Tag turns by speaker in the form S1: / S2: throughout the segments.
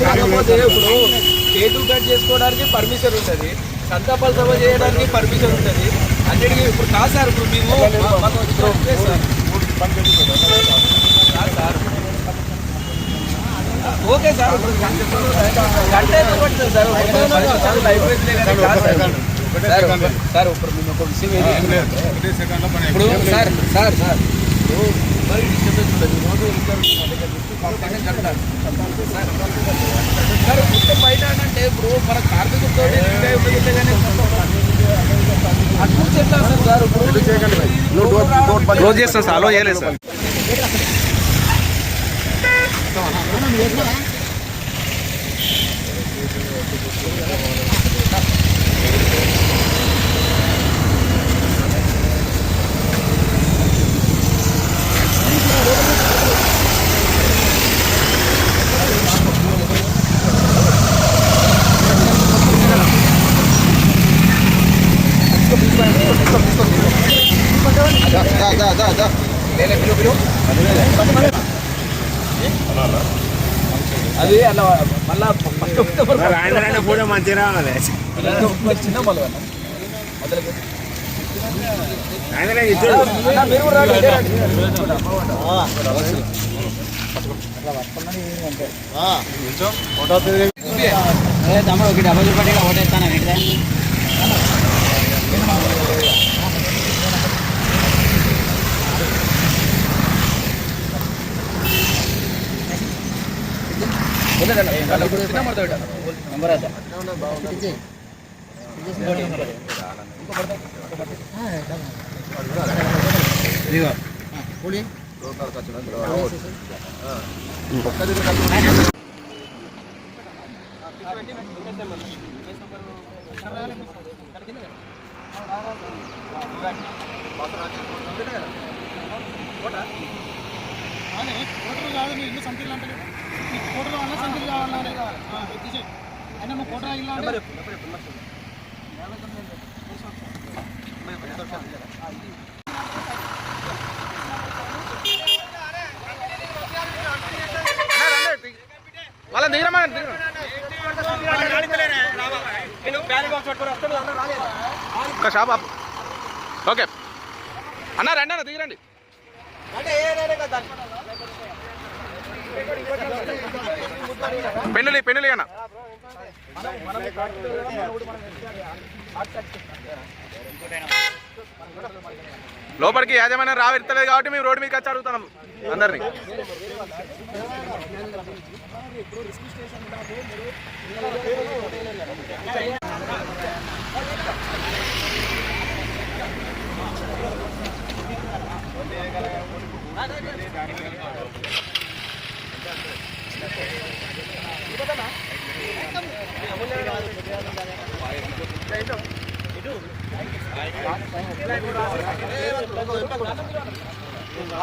S1: కాకపోతే ఇప్పుడు కట్ చేసుకోవడానికి పర్మిషన్ ఉంటుంది. సంతాపాల సభ చేయడానికి పర్మిషన్ ఉంటుంది. అన్నిటికీ ఇప్పుడు కాదు సార్ ఇప్పుడు మేము మా- మాకు వచ్చిన రిక్వెస్ట్ సార్. ఓకే సార్ పడుతుంది సార్. సార్ మేము ఒక విషయం ఇప్పుడు సార్ సార్ సార్. ఇప్పుడు మరి డిస్టర్బెన్స్ ఉండదు రోజు ఇద్దరు మా దగ్గర వచ్చి కాంపిటీషన్ జరుగుతారు సార్ సార్ మొత్తం బయట అంటే ఇప్పుడు మన కార్మికులతో అటు చెప్తాను సార్ సార్ ఇప్పుడు
S2: క్లోజ్ చేస్తాం సార్ అలో చేయలేదు సార్
S1: అది అలా మళ్ళా
S2: ఆయన కూడా మంచిగా రావాలి
S1: చిన్న మళ్ళీ
S2: ఆయన
S1: అన్న, మీరు కూడా
S3: తమ్ముడు ఒక డబ్బులు పట్టి ఓటేస్తాను
S1: వదిలేండి అన్న. వాళ్ళ ఇప్పుడు చిన్న మడత పెట్టాను.
S3: నెంబర్ అదా ఇదిగో. పులి
S4: ఫోటోలు కాదు ఇల్లు సంతిల్ అంటే అయినా నువ్వు అంటే
S2: వాళ్ళని దిగరమ్మా దిగరం ఒక షాప్. ఓకే. అన్న రండి అన్న దిగరండి. పెన్నులు పెన్నులు అన్న. లోపలికి యాజమాన్యం రావెత్తలేదు కాబట్టి మేము రోడ్డు మీద వచ్చి అడుగుతున్నాం అందరినీ.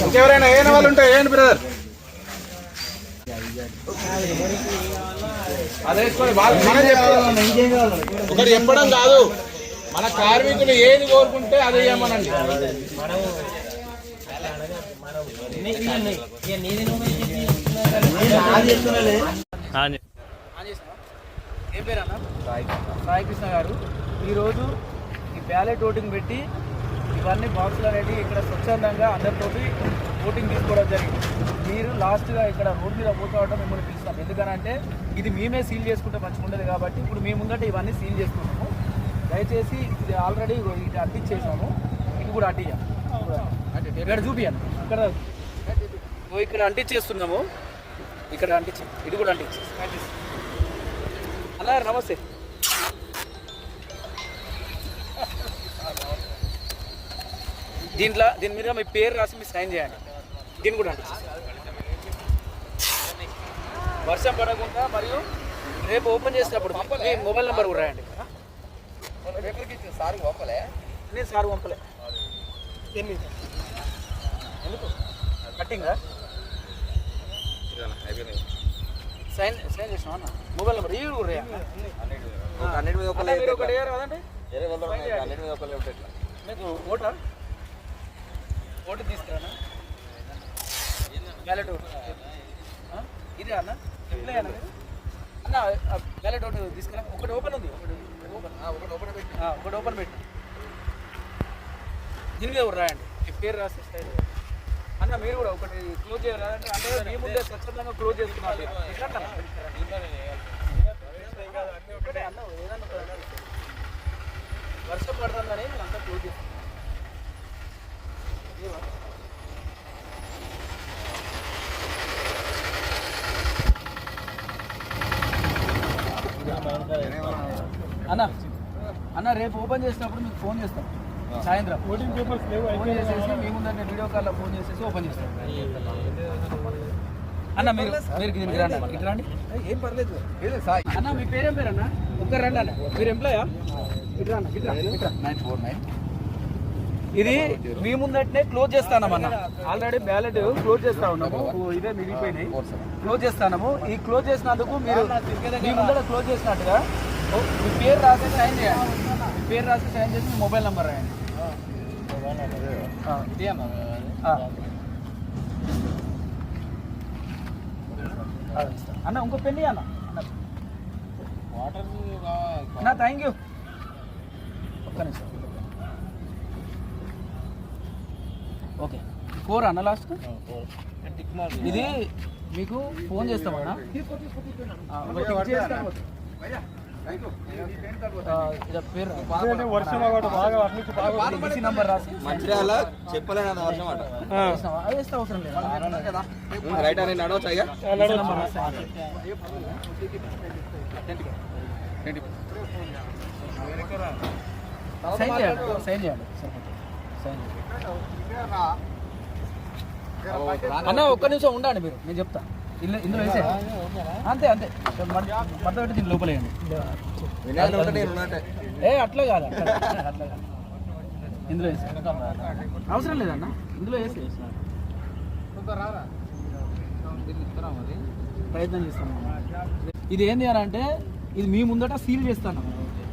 S2: ఇంకెవరైనా ఏమైనా వాళ్ళు ఉంటే ఏంటి బ్రదర్ అదే వాళ్ళు మనం చెప్పడం ఒకటి చెప్పడం కాదు. మన కార్మికులు ఏది కోరుకుంటే అది ఇవ్వమనండి
S1: ఏం పేరు అన్న? సాయి కృష్ణ గారు. ఈరోజు బ్యాలెట్ ఓటింగ్ పెట్టి ఇవన్నీ బాక్సులు అనేవి ఇక్కడ స్వచ్ఛందంగా అందరితోటి ఓటింగ్ తీసుకోవడం జరిగింది. మీరు లాస్ట్గా ఇక్కడ రోడ్ మీద పోతా ఉండడం మిమ్మల్ని పిలుస్తాం. ఎందుకనంటే ఇది మేమే సీల్ చేసుకుంటే మంచిగా ఉండదు కాబట్టి ఇప్పుడు మీ ముందట ఇవన్నీ సీల్ చేసుకుంటాము దయచేసి ఇది ఆల్రెడీ ఇది అంటించేసాము ఇది కూడా అంటియ్యాం ఇక్కడ చూపియాను ఇక్కడ ఇక్కడ అంటించేస్తున్నాము ఇక్కడ అంటించి ఇది కూడా అంటించి అలా నమస్తే. దీంట్లో దీని మీద మీ పేరు రాసి మీ సైన్ చేయండి. దీన్ని కూడా అంటించి వర్షం పడకుండా మరియు రేపు ఓపెన్ చేసినప్పుడు మీ మొబైల్ నెంబర్ కూడా రాయండి. సార్ పంపలే నేను సార్ పంపలే. ఎన్ని ఎందుకు? కట్టింగా? సైన్ సైన్ చేసినా మొబైల్ నెంబర్ ఈ కూడా?
S3: అన్నిటి మీద
S1: మీరు ఒకటి కదండి
S3: ఉంటాయి
S1: మీకు ఓటా? ఓటు తీసుకురానా? Ballot vote. ఇది ఇదే అన్న? ఎంప్లాయ్ అన్న అన్న బ్యాలెట్ ఓటు తీసుకురా. ఒకటి ఓపెన్ ఉంది. ఒకటి ఓపెన్. ఒకటి ఓపెన్ పెట్టి. ఒకటి ఓపెన్ పెట్టి. దీని మీద రాయండి. పేరు రాసి స్టైల్ అన్న మీరు కూడా ఒకటి క్లోజ్ చేయరా? అంటే మీ ముందే స్వచ్ఛందంగా క్లోజ్ చేసుకున్నారు. ఎట్లా అన్న? అన్న ఏదన్నా వర్షం పడుతుందని నేను అంతా క్లోజ్ చేస్తాను అన్న అన్న రేపు ఓపెన్ చేసినప్పుడు మీకు ఫోన్ చేస్తాం. సాయంత్రం. ఓటింగ్ పేపర్స్ లేవు ఫోన్ చేసేసి మీ ముందంటే వీడియో కాల్లో ఫోన్ చేసేసి ఓపెన్ చేస్తాం. అన్న మీరు మీరు దీనికి రండి అన్న. ఇటు రండి. ఏం పర్లేదు. అన్న మీ పేరేం పేరు అన్న? ఒక్కరు రండి అన్న. మీరు ఎంప్లాయా ఇటు ఇటు రా. నైన్ ఫోర్ నైన్ ఇది మీ ముందటనే క్లోజ్ చేస్తానమన్న. ఆల్రెడీ బ్యాలెట్ క్లోజ్ చేస్తా ఉన్నాము. ఇదే మిగిలిపోయినాయి. క్లోజ్ చేస్తాము ఈ క్లోజ్ చేసినందుకు మీరు మీ ముందర క్లోజ్ చేసినట్టుగా ఓ, మీ పేరు రాసి సైన్ చేయండి. మీ పేరు రాసి సైన్ చేసి మీ మొబైల్ నెంబర్ రాయండి. అన్న ఇంకో పెళ్ళి అన్న. అన్న థ్యాంక్ యూ ఒక్క నిమిషం. ఓకే. ఫోర్ అన్న లాస్ట్? ఇది మీకు ఫోన్ చేస్తామన్నా? ఆ, ఒక టిక్ చేసి కాకపోతే. ఆ, ఇది పేరు ఈసీ నంబర్ రాసి?
S3: మంచిర్యాల చెప్పలేను వర్షం అట.
S1: అవసరం లేదు?
S3: రైట్ అని నడవచ్చు
S1: సైన్ చేయండి సైన్ చేయండి సరిపోతుంది. సైన్ చేయండి అన్న ఒక్క నిమిషం ఉండండి మీరు. నేను చెప్తా. ఇందులో ఇందులో వేసే. అంతే అంతే. మధ్య పెట్టి దీని లోపల వేయండి.
S3: వినాయకుడు ఉంటే నేను ఉన్నట్టే
S1: ఏ అట్లా కాదు అట్లా అట్లా కాదు. ఇందులో వేసే. అవసరం లేదన్న. ఇందులో వేసే. ప్రయత్నం చేస్తాను. ఇది ఏంది అని అంటే ఇది మీ ముందట సీల్ చేస్తాను.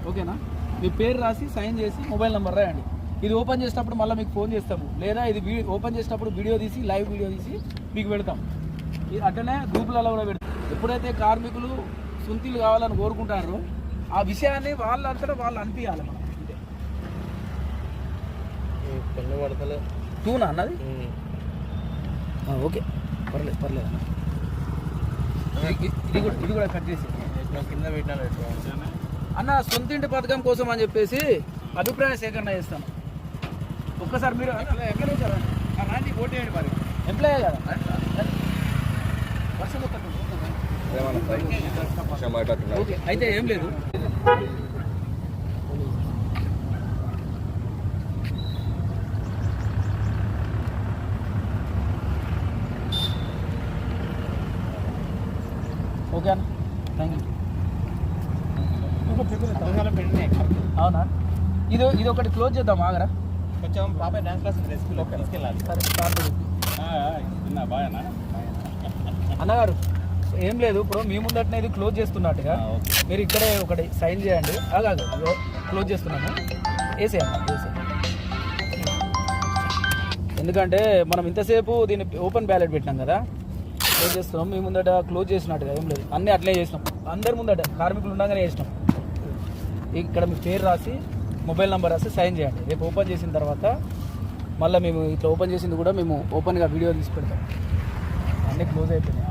S1: ఓకేనా? మీ పేరు రాసి సైన్ చేసి మొబైల్ నెంబర్ రాయండి. ఇది ఓపెన్ చేసినప్పుడు మళ్ళీ మీకు ఫోన్ చేస్తాము. లేదా ఇది ఓపెన్ చేసినప్పుడు వీడియో తీసి లైవ్ వీడియో తీసి మీకు పెడతాం. అట్లనే గ్రూపులలో కూడా పెడతాం. ఎప్పుడైతే కార్మికులు సుంతీలు కావాలని కోరుకుంటారో ఆ విషయాన్ని వాళ్ళంతటా వాళ్ళు అనిపించాలి మనం అంతే. టూనా అన్నది ఓకే. పర్లేదు పర్లేదు ఇది కూడా ఇది కూడా కట్ చేసి.
S2: కింద పెట్టినా
S1: అన్న సొంతింటి పథకం కోసం అని చెప్పేసి అభిప్రాయ సేకరణ చేస్తాను. ఒక్కసారి మీరు
S2: రాండి ఓటు వేయండి మరి.
S1: ఎంప్లాయ్ కదా? వర్షం. ఓకే అయితే ఏం లేదు. ఓకే అన్న. థ్యాంక్ యూ అవునా? ఇది ఇది ఒకటి క్లోజ్ చేద్దాం ఆగరా?
S2: కొంచెం పాప డాన్స్ క్లాస్ తీసుకెళ్ళాలి.
S1: స్టార్ట్ చేద్దాం.
S2: బాగా
S1: అన్నగారు ఏం లేదు ఇప్పుడు మీ ముందటనే ఇది క్లోజ్ చేస్తున్నట్టుగా. మీరు ఇక్కడే ఒకటి సైన్ చేయండి. అలాగే క్లోజ్ చేస్తున్నాము. వేసేయండి వేసేయండి. ఎందుకంటే మనం ఇంతసేపు దీన్ని ఓపెన్ బ్యాలెట్ పెట్టినాం కదా. క్లోజ్ చేస్తున్నాం. మీ ముందట క్లోజ్ చేసినట్టుగా ఏం లేదు. అన్నీ అట్లే చేసినాం. అందరి ముందట కార్మికులు ఉండగానే చేసినాం. ఇక్కడ మీ పేరు రాసి మొబైల్ నెంబర్ రాసి సైన్ చేయండి. రేపు ఓపెన్ చేసిన తర్వాత మళ్ళీ మేము ఇట్లా ఓపెన్ చేసింది కూడా మేము ఓపెన్గా వీడియో తీసి పెడతాం. అన్నీ క్లోజ్ అయిపోయినాయి.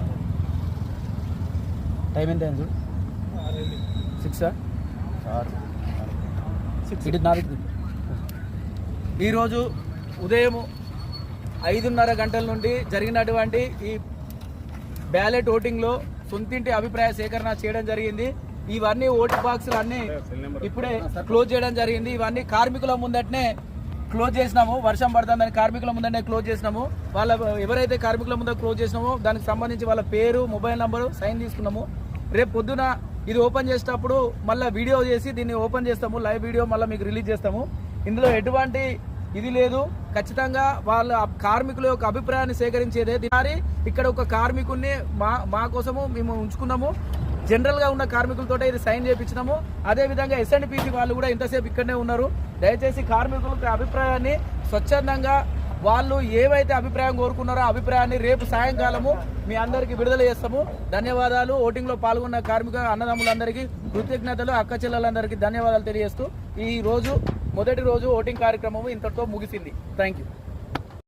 S1: టైం ఎంత అయింది చూడు? సిక్సా సిక్స్ ఇటు నాది ఈరోజు ఉదయం ఐదున్నర గంటల నుండి జరిగినటువంటి ఈ బ్యాలెట్ ఓటింగ్లో సొంతింటి అభిప్రాయ సేకరణ చేయడం జరిగింది. ఇవన్నీ ఓటు బాక్సులు అన్నీ ఇప్పుడే క్లోజ్ చేయడం జరిగింది. ఇవన్నీ కార్మికుల ముందటనే క్లోజ్ చేసినాము. వర్షం పడుతుందని కార్మికుల ముందనే క్లోజ్ చేసినాము. వాళ్ళ ఎవరైతే కార్మికుల ముందర క్లోజ్ చేసినామో దానికి సంబంధించి వాళ్ళ పేరు మొబైల్ నంబరు సైన్ తీసుకున్నాము. రేపు పొద్దున ఇది ఓపెన్ చేసేటప్పుడు మళ్ళీ వీడియో చేసి దీన్ని ఓపెన్ చేస్తాము. లైవ్ వీడియో మళ్ళీ మీకు రిలీజ్ చేస్తాము. ఇందులో ఎటువంటి ఇది లేదు. ఖచ్చితంగా వాళ్ళ కార్మికుల యొక్క అభిప్రాయాన్ని సేకరించేదే. దీని ఇక్కడ ఒక కార్మికుడిని మా మా కోసము మేము ఉంచుకున్నాము. జనరల్గా ఉన్న కార్మికులతో ఇది సైన్ చేయించినాము అదే విధంగా ఎస్ఎన్పిసి వాళ్ళు కూడా ఇంతసేపు ఇక్కడనే ఉన్నారు. దయచేసి కార్మికుల అభిప్రాయాన్ని స్వచ్ఛందంగా వాళ్ళు ఏవైతే అభిప్రాయం కోరుకున్నారో ఆ అభిప్రాయాన్ని రేపు సాయంకాలము మీ అందరికీ విడుదల చేస్తాము. ధన్యవాదాలు. ఓటింగ్లో పాల్గొన్న కార్మిక అన్నదమ్ములందరికీ కృతజ్ఞతలు అక్క చెల్లెలందరికీ ధన్యవాదాలు తెలియజేస్తూ ఈ రోజు మొదటి రోజు ఓటింగ్ కార్యక్రమం ఇంతటితో ముగిసింది. Thank you